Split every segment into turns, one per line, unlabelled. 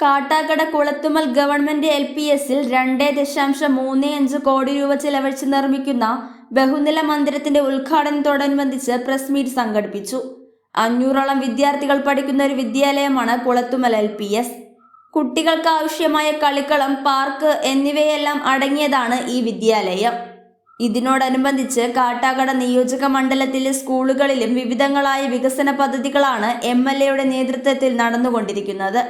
Kattakada Kulathummal government L P എസിൽ രണ്ട് ദശാംശം മൂന്ന് അഞ്ച് കോടി രൂപ ചെലവഴിച്ച് നിർമ്മിക്കുന്ന ബഹുനില മന്ദിരത്തിന്റെ ഉദ്ഘാടനത്തോടനുബന്ധിച്ച് പ്രസ് മീറ്റ് സംഘടിപ്പിച്ചു. അഞ്ഞൂറോളം വിദ്യാർത്ഥികൾ പഠിക്കുന്ന ഒരു വിദ്യാലയമാണ് കുളത്തുമൽ എൽ പി എസ് കുട്ടികൾക്ക് ആവശ്യമായ കളിക്കളം പാർക്ക് എന്നിവയെല്ലാം അടങ്ങിയതാണ് ഈ വിദ്യാലയം. ഇതിനോടനുബന്ധിച്ച് കാട്ടാക്കട നിയോജക മണ്ഡലത്തിലെ സ്കൂളുകളിലും വിവിധങ്ങളായ വികസന പദ്ധതികളാണ് എം എൽ എയുടെ നേതൃത്വത്തിൽ നടന്നുകൊണ്ടിരിക്കുന്നത്.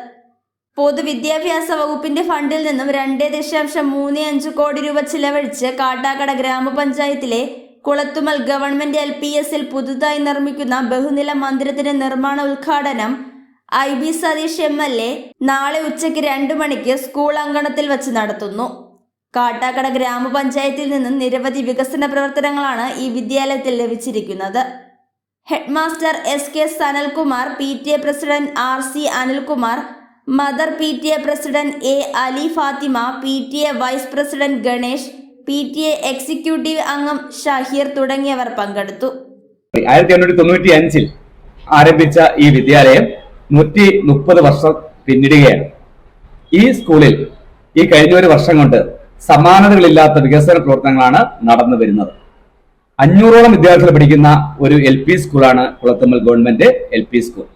പൊതുവിദ്യാഭ്യാസ വകുപ്പിന്റെ ഫണ്ടിൽ നിന്നും രണ്ട് ദശാംശം മൂന്ന് അഞ്ച് കോടി രൂപ ചിലവഴിച്ച് കാട്ടാക്കട ഗ്രാമപഞ്ചായത്തിലെ കുളത്തുമൽ ഗവൺമെന്റ് എൽ പി എസിൽ പുതുതായി നിർമ്മിക്കുന്ന ബഹുനില മന്ദിരത്തിന്റെ നിർമ്മാണ ഉദ്ഘാടനം I B Sathish M L A നാളെ ഉച്ചയ്ക്ക് രണ്ടു മണിക്ക് സ്കൂൾ അങ്കണത്തിൽ വച്ച് നടത്തുന്നു. കാട്ടാക്കട ഗ്രാമപഞ്ചായത്തിൽ നിന്നും നിരവധി വികസന പ്രവർത്തനങ്ങളാണ് ഈ വിദ്യാലയത്തിൽ ലഭിച്ചിരിക്കുന്നത്. Headmaster S K Sanalkumar P T A president R C Anilkumar mother P T A president A Ali Fathima P T A vice president Ganesh P T A executive അംഗം ഷഹീർ തുടങ്ങിയവർ പങ്കെടുത്തു.
ആയിരത്തി എണ്ണൂറ്റി തൊണ്ണൂറ്റി അഞ്ചിൽ ആരംഭിച്ച ഈ വിദ്യാലയം നൂറ്റി മുപ്പത് വർഷം പിന്നിടുകയാണ്. ഈ സ്കൂളിൽ ഈ കഴിഞ്ഞ ഒരു വർഷം കൊണ്ട് സമാനതകളില്ലാത്ത വികസന പ്രവർത്തനങ്ങളാണ് നടന്നു വരുന്നത്. അഞ്ഞൂറോളം വിദ്യാർത്ഥികൾ പഠിക്കുന്ന ഒരു എൽ പി സ്കൂളാണ് Kulathummal government L P school.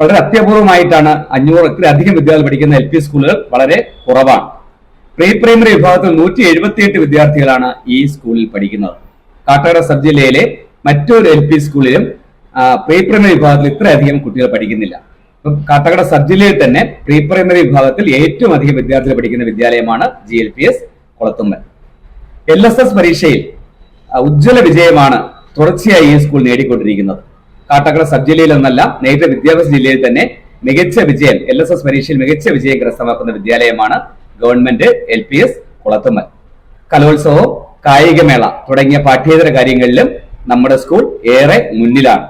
വളരെ അത്യപൂർവമായിട്ടാണ് അഞ്ഞൂറത്തിലധികം വിദ്യാർത്ഥികൾ പഠിക്കുന്ന എൽ പി സ്കൂളുകൾ വളരെ കുറവാണ്. പ്രീ പ്രൈമറി വിഭാഗത്തിൽ നൂറ്റി എഴുപത്തിയെട്ട് വിദ്യാർത്ഥികളാണ് ഈ സ്കൂളിൽ പഠിക്കുന്നത്. കാട്ടാട സബ് ജില്ലയിലെ മറ്റൊരു എൽ പി സ്കൂളിലും പ്രീ പ്രൈമറി വിഭാഗത്തിൽ ഇത്രയധികം കുട്ടികൾ പഠിക്കുന്നില്ല. ഇപ്പം കാട്ടാക്കട സബ് ജില്ലയിൽ തന്നെ പ്രീ പ്രൈമറി വിഭാഗത്തിൽ ഏറ്റവും അധികം വിദ്യാർത്ഥികൾ പഠിക്കുന്ന വിദ്യാലയമാണ് G L P S Kulathummal. L S S പരീക്ഷയിൽ ഉജ്ജ്വല വിജയമാണ് തുടർച്ചയായി ഈ സ്കൂൾ നേടിക്കൊണ്ടിരിക്കുന്നത്. കാട്ടാക്കട സബ് ജില്ലയിൽ എന്നല്ല നേരത്തെ വിദ്യാഭ്യാസ ജില്ലയിൽ തന്നെ മികച്ച വിജയം എൽ എസ് എസ് പരീക്ഷയിൽ മികച്ച വിജയം കരസ്ഥമാക്കുന്ന വിദ്യാലയമാണ് government L P S Kulathummal. കലോത്സവം കായികമേള തുടങ്ങിയ പാഠ്യേതര കാര്യങ്ങളിലും നമ്മുടെ സ്കൂൾ ഏറെ മുന്നിലാണ്.